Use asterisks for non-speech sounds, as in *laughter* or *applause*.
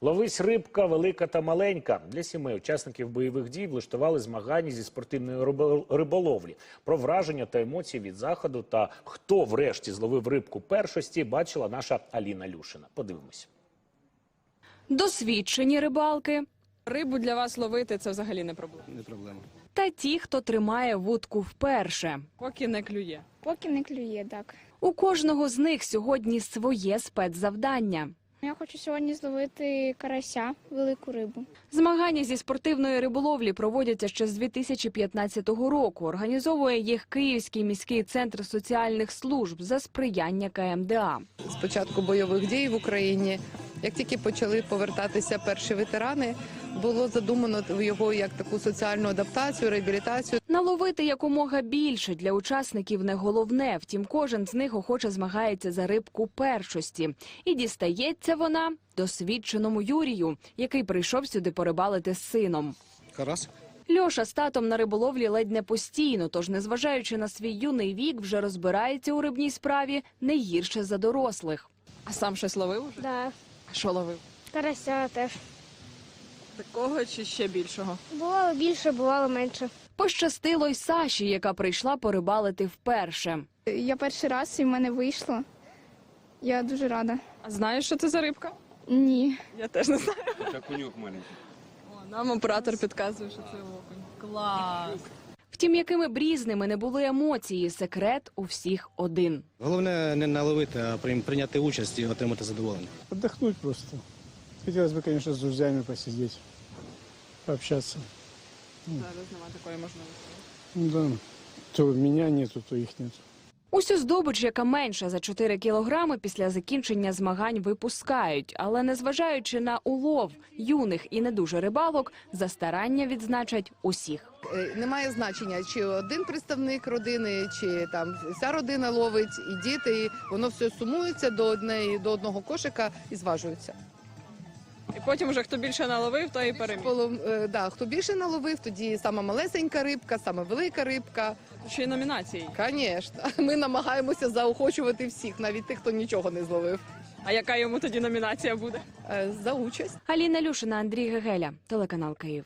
Ловись рибка, велика та маленька. Для сімей учасників бойових дій влаштували змагання зі спортивної риболовлі. Про враження та емоції від заходу та хто врешті зловив рибку першості, бачила наша Аліна Люшина. Подивимось. Досвідчені рибалки Рибу для вас ловити це взагалі не проблема. Не проблема. та ті, хто тримає вудку вперше. Поки не клює. Поки не клює, так. У кожного з них сьогодні своє спецзавдання. Я хочу сьогодні зловити карася, велику рибу. Змагання зі спортивної риболовлі проводяться ще з 2015 року. Організовує їх Київський міський центр соціальних служб за сприяння КМДА. з початку бойових дій в Україні. Як тільки почали повертатися перші ветерани, було задумано його як таку соціальну адаптацію, реабілітацію. Наловити якомога більше для учасників не головне. Втім, кожен з них охоче змагається за рибку першості. І дістається вона досвідченому Юрію, який прийшов сюди порибалити з сином. Карась? Льоша з татом на риболовлі ледь не постійно, тож, незважаючи на свій юний вік, вже розбирається у рибній справі не гірше за дорослих. А сам щось ловив уже? Да. Що ловив? Карася теж. Такого чи ще більшого? Бувало більше, бувало менше. Пощастило й Саші, яка прийшла порибалити вперше. Я перший раз і в мене вийшло. Я дуже рада. А знаєш, що це за рибка? Ні. Я теж не знаю. Це конюк маленький. О, нам оператор підказує, що це окунь. Клас. Втім, якими б різними не були емоції, секрет у всіх один. Головне не наловити, а прийняти участь і отримати задоволення. Отдохнуть просто. Хотілося б, конечно, з друзями посидіти, пообщатися. Зараз немає такої можливості. Ну да, то мене нету, то їх нет. Усю здобич, яка менша за 4 кілограми, після закінчення змагань випускають. Але незважаючи на улов юних і не дуже рибалок, за старання відзначать усіх. Е, Немає значення, чи один представник родини, чи там вся родина ловить, і діти. Воно все сумується до однієї до одного кошика і зважується. І потім вже хто більше наловив, той і переміг. Полов- е, да, хто більше наловив, тоді сама малесенька рибка, сама велика рибка. Ще й номінації. Звісно, *laughs* ми намагаємося заохочувати всіх, навіть тих, хто нічого не зловив. А яка йому тоді номінація буде? Е, За участь. Аліна Люшина, Андрій Гегеля, телеканал Київ.